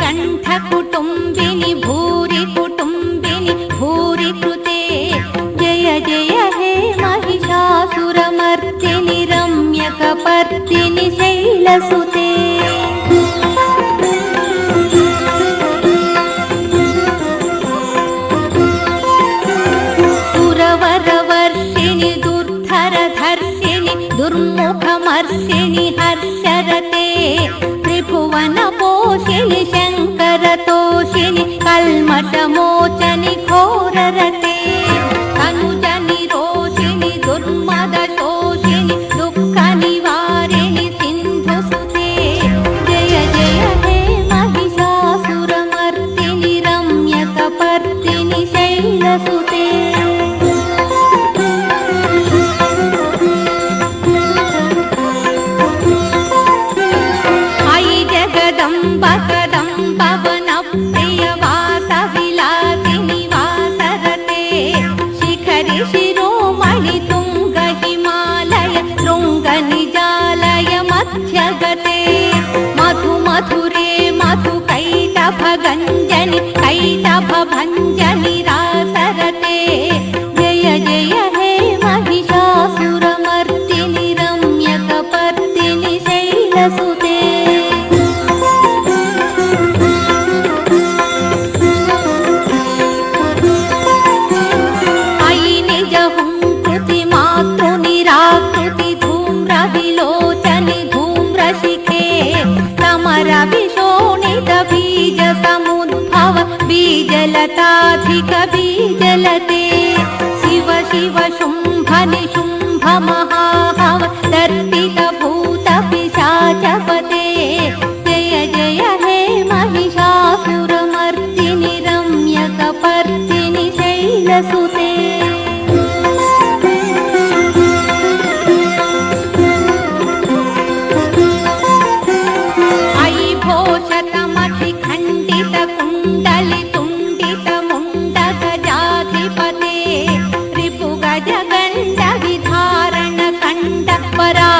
कण्ठकुटुम्बिनि भूरि कुटुम्बिनि भूरि कृते जय जय हे महिषासुरमर्दिनि रम्यकपर्दिनि शैलसुते सुरवरवर्षिणि दुर्धरधर्षिणि दुर्मुखमर्षिणि हर्षरते कल्मषमोचनि घोररते तनुजनिरोधिनि दुर्मदशोषिनि दुःखनिवारिणि सिन्धुसुते जय जय हे महिषासुरमर्तिनि रम्यकपर्तिनि शैलसुते कैतभगञ्जनि रासरते। जय जय हे महिषासुरमर्दिनि रम्यकपर्दिनि शैलसुते। महिषासुरमर्तिनि रम्यकर्तिनिकृति बीजलताधिकबीजलते। शिव शिव शुम्भनि शुम्भमहा नर्तिकभूतपिशा जय जय हे महिषासुरमर्तिनि रम्यकपर्तिनि शैलसु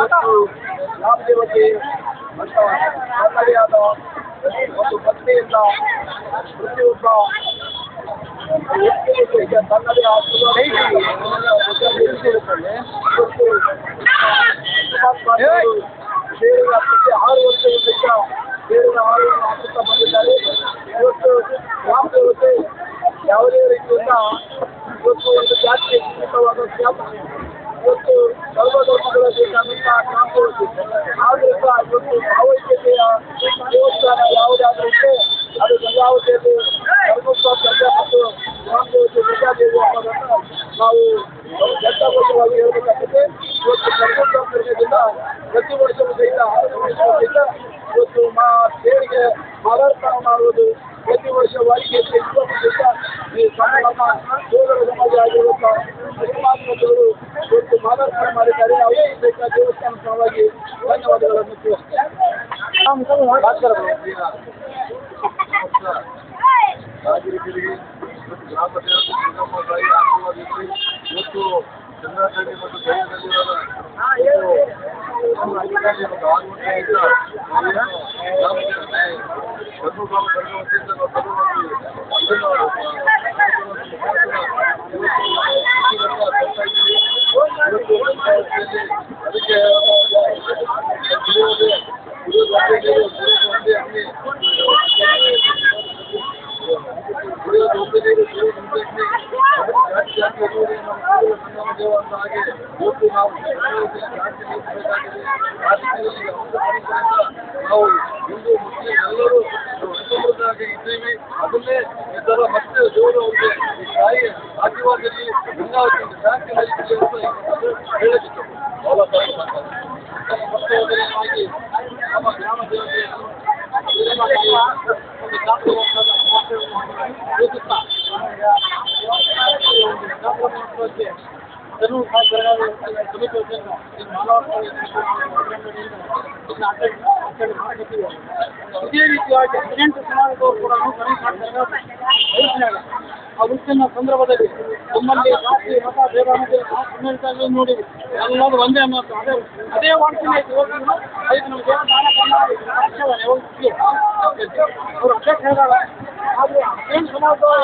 ಮತ್ತು ರಾಮದೇವತೆ ಅಂತ ತನ್ನಡೆಯಾದ ಒಂದು ಪತ್ನಿಯಿಂದ ಪ್ರತಿಯೊಬ್ಬ ವ್ಯಕ್ತಿಗೆ ತನ್ನದೇ ಆದ ಬೇರೆ ಪ್ರತಿ ಆರು ವರ್ಷಗಳಿಂದ ಬೇರೆ ಆಳುಗಳನ್ನು ಹಾಕುತ್ತಾ ಬಂದಿದ್ದಾರೆ ಇವತ್ತು ರಾಮದೇವತೆ ಯಾವುದೇ ರೀತಿಯಿಂದ ಇವತ್ತು ಒಂದು ಜಾತಿಗೆ ಸೀಮಿತವಾದ ಖ್ಯಾತ ನಾವು ಘಟ್ಟಬದ್ಧವಾಗಿ ಹೇಳಬೇಕಾಗುತ್ತೆ ಇವತ್ತು ಕರ್ಗದಿಂದ ಪ್ರತಿ ವರ್ಷವೂ ಸಹಿತ ವರ್ಷದಿಂದ ಇವತ್ತು ಮಾ ದೇವರಿಗೆ ಮಾಲಾರ್ಪಣೆ ಮಾಡುವುದು ಪ್ರತಿ ವರ್ಷ ಇಪ್ಪತ್ತು ದಿವಸ ಈ ನಮ್ಮ ಸೋದರ ಸಮಾಜ ಆಗಿರುವಂತಹ ಮುಸ್ಲಿಮಾತ್ಮಕರು ಇವತ್ತು ಮಾಲಾರ್ಪಣೆ ಮಾಡಿದ್ದಾರೆ ಅವರೇ ಬೇಕಾ ದೇವಸ್ಥಾನ ಪರವಾಗಿ ಧನ್ಯವಾದಗಳನ್ನು ತಿಳಿಸ್ತೇನೆ ಮತ್ತು ಅಧಿಕಾರಿ ಮತ್ತು ಆಗುವಂತೆಯಿಂದ ನಾವು ಶಾಂತಿ ನೀಡಬೇಕಾಗಿದೆ ಆ ನಿಟ್ಟಿನಲ್ಲಿ ಒಂದು ಪರಿಸರದಿಂದ ನಾವು ಹಿಂದೂ ಮುಸ್ಲಿಂ ಎಲ್ಲರೂ ಸಮೃದ್ಧವಾಗಿ ಇದ್ದೀವಿ ಅದನ್ನೇ ಈ ಥರ ಮತ್ತೆ ದೇವರು ಅವರಿಗೆ ಈ ತಾಯಿ ಆಶೀರ್ವಾದದಲ್ಲಿ ಗಂಗಾವತಿಯಿಂದ ಶಾಂತಿ ಹರಿಸಲಿ ಅಂತ ಹೇಳಲಿಕ್ಕೆ ಬಹಳ ಸಾಕು ಮಾತಾಡ್ತಾರೆ ಭಕ್ತೋದಯವಾಗಿ ನಮ್ಮ ಗ್ರಾಮ ದೇವತೆಯನ್ನು ಒಂದು ಶಾಂತವಂತದ ಮಹೋತ್ಸವವನ್ನು ಇದೇ ರೀತಿಯಾಗಿ ಹದಿನೆಂಟು ಸಮಾಜದವರು ಕೂಡ ಆ ವೃತ್ತಿನ ಸಂದರ್ಭದಲ್ಲಿ ನಮ್ಮಲ್ಲಿ ಜಾತಿ ಮತ ಭೇದ ಅನ್ನೋದು ನೋಡಿ ಎಲ್ಲರೂ ಒಂದೇ ಮಾತು ಅದೇ ಅದೇ ಇವತ್ತಿನ ಐದು ನಾಳೆ ಕನ್ನಡ ಅವರು ಅಧ್ಯಕ್ಷ ಹೇಳಿದಾಗ ಆದರೆ ಏನು ಸಮಾಜದವರು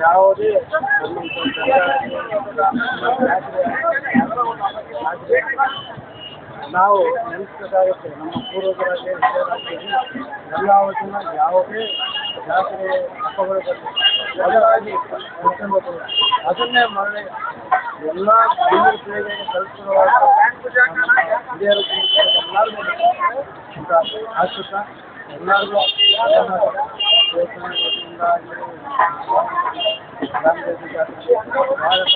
ಯಾವುದೇ ನಾವು ನೆನೆಸಬೇಕಾಗುತ್ತೆ ನಮ್ಮ ಪೂರ್ವಜರ ಎಲ್ಲಾವತ್ತಿನ ಯಾವುದೇ ಜಾತ್ರೆ ಹಬ್ಬಗಳು ಬರ್ತದೆ ಅದನ್ನೇ ಮರಳಿ ಎಲ್ಲ ಹಿಂದಿನ ಪೀಳಿಗೆಗೆ ಕಲಿಸುವಾಗ ಹಿರಿಯರು ಎಲ್ಲರಿಗೂ ಅಂತ ಆಶಿಸ್ತಾ ಎಲ್ಲರಿಗೂ ಯೋಚನೆ ವತಿಯಿಂದ ಆಗಲಿ ಗ್ರಾಮದೇವಿ ಜಾತ್ರೆ ಭಾರತ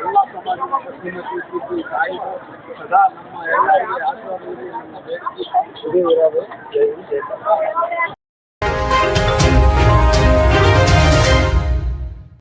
ಎಲ್ಲ ಸಮಾಜದ ಶ್ರೀಮತಿ ಬುದ್ಧಿ ತಾಯಿಗೂ ಸದಾ ನಮ್ಮ ಎಲ್ಲರಿಗೆ ಆಶೀರ್ವಾದ ಇರಲಿ ನಮ್ಮ ಬೇಡಿಕೆ ಇದೇ ಇರೋದು